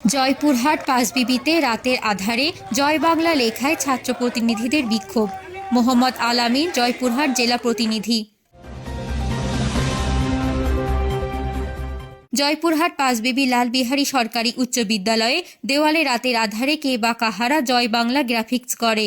জয়পুরহাট পাঁচবিবিতে রাতের আধারে জয় বাংলা লেখায় ছাত্র প্রতিনিধিদের বিক্ষোভ। মোহাম্মদ আলামিন, জয়পুরহাট জেলা প্রতিনিধি। জয়পুরহাট পাঁচবিবি লালবিহারী সরকারি উচ্চ বিদ্যালয়ে দেওয়ালে রাতের আধারে কে বা কাহারা জয় বাংলা গ্রাফিক্স করে।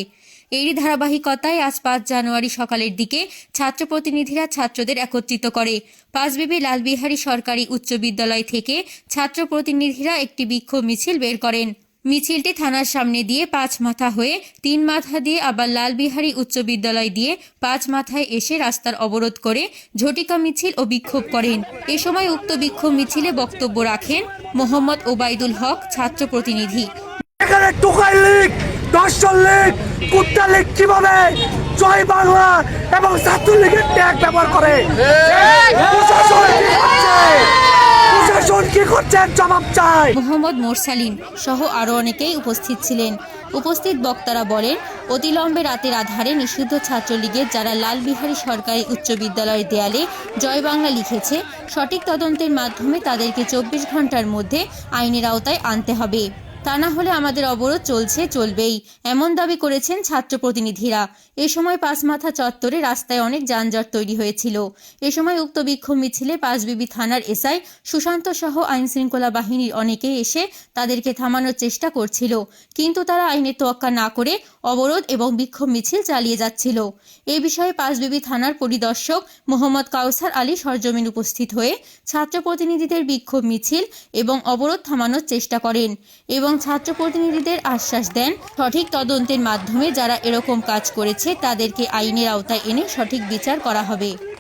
এরই ধারাবাহিকতায় আজ পাঁচ জানুয়ারি সকালের দিকে ছাত্র প্রতিনিধিরা ছাত্রদের একত্রিত করে। পাঁচবিবি লালবিহারী সরকারি উচ্চ বিদ্যালয় থেকে ছাত্র প্রতিনিধিরা একটি বিক্ষোভ মিছিল বের করেন। মিছিলটি থানার সামনে দিয়ে পাঁচ মাথা হয়ে তিন মাথা দিয়ে আবার লালবিহারী উচ্চ বিদ্যালয় দিয়ে পাঁচ মাথায় এসে রাস্তার অবরোধ করে ঝটিকা মিছিল ও বিক্ষোভ করেন। এ সময় উক্ত বিক্ষোভ মিছিলে বক্তব্য রাখেন মোহাম্মদ ওবায়দুল হক ছাত্র প্রতিনিধি দর্শন লীগ কুত্তা লীগ কীভাবে জয় বাংলা এবং ছাত্রলীগের ট্যাগ ব্যবহার করে? প্রশাসন কি মোহাম্মদ মোরসালিন সহ আরও অনেকেই উপস্থিত ছিলেন। উপস্থিত বক্তারা বলেন, অতিলম্বে রাতের আধারে নিষিদ্ধ ছাত্রলীগের যারা লালবিহারী সরকারি উচ্চ বিদ্যালয়ের দেয়ালে জয় বাংলা লিখেছে, সঠিক তদন্তের মাধ্যমে তাদেরকে চব্বিশ ঘণ্টার মধ্যে আইনের আওতায় আনতে হবে। তা না হলে আমাদের অবরোধ চলছে, চলবেই, এমন দাবি করেছেন ছাত্র প্রতিনিধিরা এ সময় পাঁচমাথা চত্বরে রাস্তায় অনেক যানজট তৈরি হয়েছিল। এ সময় উক্ত বিক্ষোভ মিছিলে পাঁচবিবি থানার এসআই সুশান্ত সহ আইন শৃঙ্খলা বাহিনীর অনেকে এসে তাদেরকে থামানোর চেষ্টা করছিল। কিন্তু তারা আইনের তোয়াক্কা না করে অবরোধ এবং বিক্ষোভ মিছিল চালিয়ে যাচ্ছিল। এ বিষয়ে পাঁচবিবি থানার পরিদর্শক মোহাম্মদ কাউসার আলী সরজমিন উপস্থিত হয়ে ছাত্র প্রতিনিধিদের বিক্ষোভ মিছিল এবং অবরোধ থামানোর চেষ্টা করেন এবং ছাত্র প্রতিনিধিদের আশ্বাস দেন। সঠিক তদন্তের মাধ্যমে যারা এরকম কাজ করেছে, তাদেরকে আইনের আওতায় এনে সঠিক বিচার করা হবে।